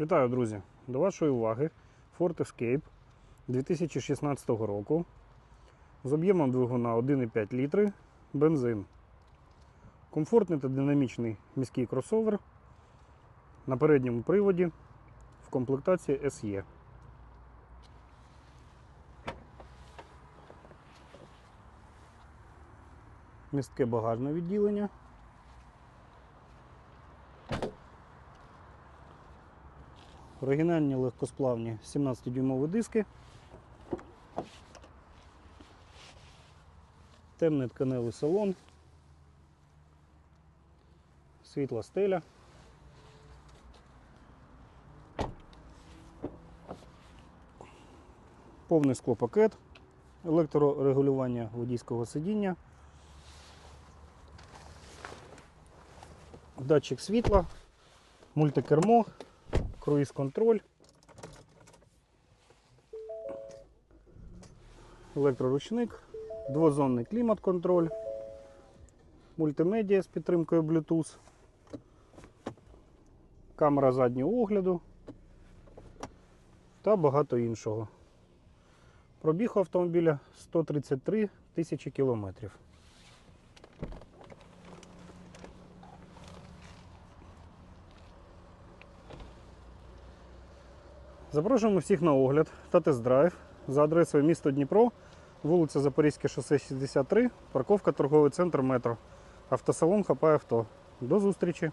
Вітаю, друзі! До вашої уваги Ford Escape 2016 року з об'ємом двигуна 1,5 літри, бензин. Комфортний та динамічний міський кросовер на передньому приводі в комплектації SE. Містке багажне відділення. Оригінальні легкосплавні 17-дюймові диски. Темний тканевий салон. Світла стеля. Повний склопакет, електрорегулювання водійського сидіння, датчик світла, мультикермо, круїз-контроль, електроручник, двозонний клімат-контроль, мультимедіа з підтримкою Bluetooth, камера заднього огляду та багато іншого. Пробіг автомобіля 133 тисячі кілометрів. Запрошуємо всіх на огляд та тест-драйв за адресою місто Дніпро, вулиця Запорізьке шосе 63, парковка торговий центр метро. Автосалон Хапай авто. До зустрічі!